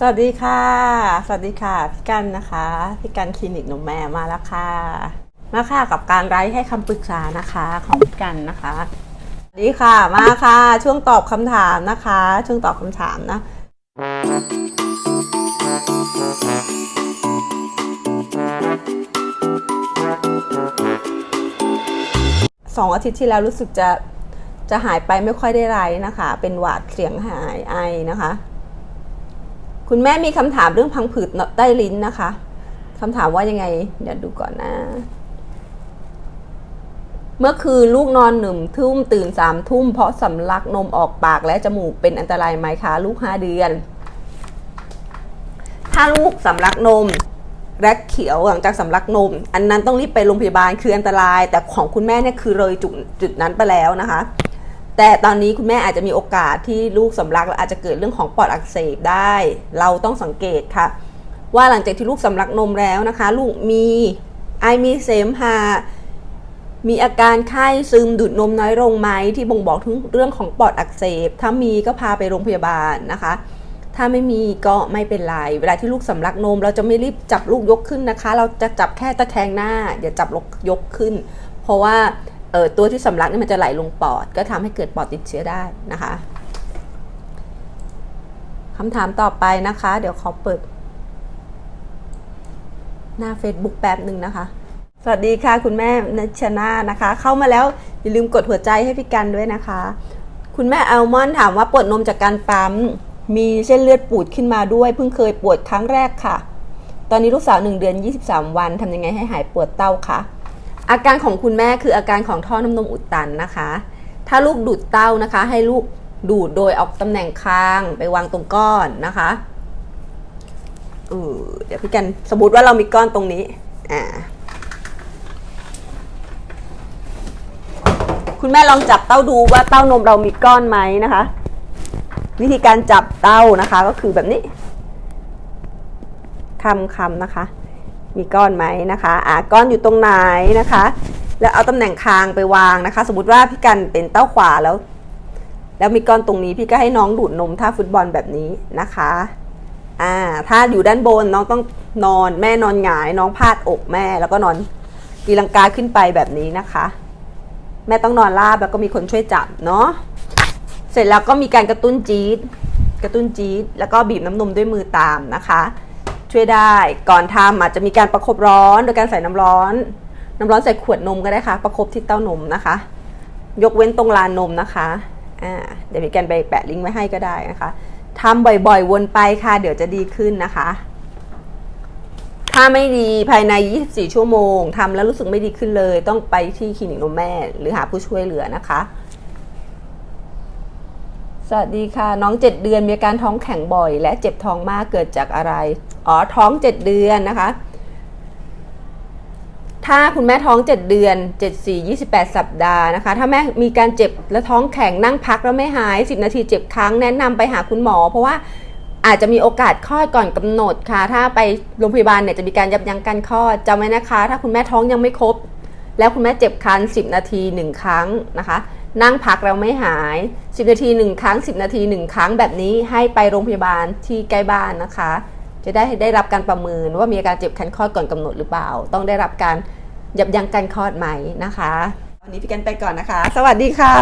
สวัสดีค่ะ สวัสดีค่ะพี่กันนะคะพี่กันคลินิกนมแม่มาแล้วค่ะ มาค่ะกับการไลฟ์ให้คำปรึกษานะคะของพี่กันนะคะสวัสดีค่ะมาค่ะ ช่วงตอบคำถามนะคะ ช่วงตอบคำถามนะสองอาทิตย์ที่แล้วรู้สึกจะจะหายไปไม่ค่อยได้ไรนะคะ เป็นหวัดเสียงหายไอนะคะ คุณแม่มีคำถามเรื่องพังผืดใต้ลิ้นนะคะคำถามว่ายังไง เดี๋ยวดูก่อนนะ เมื่อคืนลูกนอนหนึ่งทุ่มตื่นสามทุ่มเพราะสำลักนมออกปากและจมูกเป็นอันตรายไหมคะ ลูกห้าเดือน ถ้าลูกสำลักนมและเขียวหลังจากสำลักนม อันนั้นต้องรีบไปโรงพยาบาลคืออันตราย แต่ของคุณแม่เนี่ยคือเลยจุดจุดนั้นไปแล้วนะคะ แต่ตอนนี้คุณแม่อาจจะมีโอกาสที่ลูกสำลักแล้วอาจจะเกิดเรื่องของปอดอักเสบได้ เราต้องสังเกตค่ะ ว่าหลังจากที่ลูกสำลักนมแล้วนะคะ ลูกมีไอมีเสมหะมีอาการไข้ซึมดูดนมน้อยลงไหมที่บ่งบอกถึงเรื่องของปอดอักเสบ ถ้ามีก็พาไปโรงพยาบาลนะคะ ถ้าไม่มีก็ไม่เป็นไร เวลาที่ลูกสำลักนม เราจะไม่รีบจับลูกยกขึ้นนะคะ เราจะจับแค่ตะแคงหน้า อย่าจับลกยกขึ้น เพราะว่า ออตัวที่สำลักนี่มันจะไหลลงปอด ก็ทำให้เกิดปอดติดเชื้อได้นะคะคำถามต่อไปนะคะ เดี๋ยวขอเปิด หน้า Facebook แป๊บหนึ่งนะคะ สวัสดีค่ะคุณแม่นัชนานะคะ เข้ามาแล้วอย่าลืมกดหัวใจให้พี่กันด้วยนะคะ คุณแม่อัลมอนถามว่าปวดนมจากการปั๊ม มีเส้นเลือดปูดขึ้นมาด้วย เพิ่งเคยปวดครั้งแรกค่ะ ตอนนี้ลูกสาว1เดือน 23 วันทำยังไงให้หายปวดเต้าคะ อาการของคุณแม่คืออาการของท่อน้ำนมอุดตันนะคะ ถ้าลูกดูดเต้านะคะ ให้ลูกดูดโดยออกตำแหน่งคางไปวางตรงก้อนนะคะเออเดี๋ยวพี่กันสมมติว่าเรามีก้อนตรงนี้ อ่า คุณแม่ลองจับเต้าดูว่าเต้านมเรามีก้อนไหมนะคะ วิธีการจับเต้านะคะก็คือแบบนี้คำคำนะคะ มีก้อนไหมนะคะอ่าก้อนอยู่ตรงไหนนะคะ แล้วเอาตำแหน่งคางไปวางนะคะ สมมติว่าพี่กันเป็นเต้าขวาแล้ว แล้วมีก้อนตรงนี้พี่ก็ให้น้องดูดนมท่าฟุตบอลแบบนี้นะคะอ่าถ้าอยู่ด้านบนน้องต้องนอนแม่นอนหงาย น้องพาดอกแม่แล้วก็นอนตีลังกาขึ้นไปแบบนี้นะคะ แม่ต้องนอนราบแล้วก็มีคนช่วยจับเนาะเสร็จแล้วก็มีการกระตุ้นจี๊ดกระตุ้นจี๊ดแล้วก็บีบน้ำนมด้วยมือตามนะคะ ช่วยได้ก่อนทำอาจจะมีการประคบร้อน โดยการใส่น้ำร้อน น้ำร้อนใส่ขวดนมก็ได้ค่ะ ประคบที่เต้านมนะคะ ยกเว้นตรงลานนมนะคะอ่าเดี๋ยวมีการไปแปะลิงก์ไว้ให้ก็ได้นะคะทำบ่อยๆ วนไปค่ะ เดี๋ยวจะดีขึ้นนะคะ ถ้าไม่ดีภายใน 24 ชั่วโมงทำแล้วรู้สึกไม่ดีขึ้นเลย ต้องไปที่คลินิกนมแม่ หรือหาผู้ช่วยเหลือนะคะ สวัสดีค่ะ น้อง 7 เดือนมีอาการท้องแข็งบ่อย และเจ็บท้องมากเกิดจากอะไร อ๋อท้อง 7 เดือนนะคะ ถ้าคุณแม่ท้อง 7 เดือน 7 4 28 สัปดาห์นะคะ ถ้าแม่มีการเจ็บและท้องแข็งนั่งพักแล้วไม่หาย 10 นาทีเจ็บครั้งแนะนำไปหาคุณหมอ เพราะว่าอาจจะมีโอกาสคลอดก่อนกำหนดค่ะ ถ้าไปโรงพยาบาลเนี่ยจะมีการยับยั้งการคลอดจำไว้นะคะ ถ้าคุณแม่ท้องยังไม่ครบ แล้วคุณแม่เจ็บคัน10 นาที 1 ครั้งนะคะ นั่งพักเราไม่หาย 10 นาที 1 ครั้ง 10 นาที 1 ครั้งแบบนี้ให้ไปโรงพยาบาลที่ใกล้บ้านนะคะ จะได้ได้รับการประเมินว่ามีอาการเจ็บคันคลอดก่อนกำหนดหรือเปล่า ต้องได้รับการยับยั้งการคลอดไหมนะคะ วันนี้พี่กันไปก่อนนะคะ สวัสดีค่ะ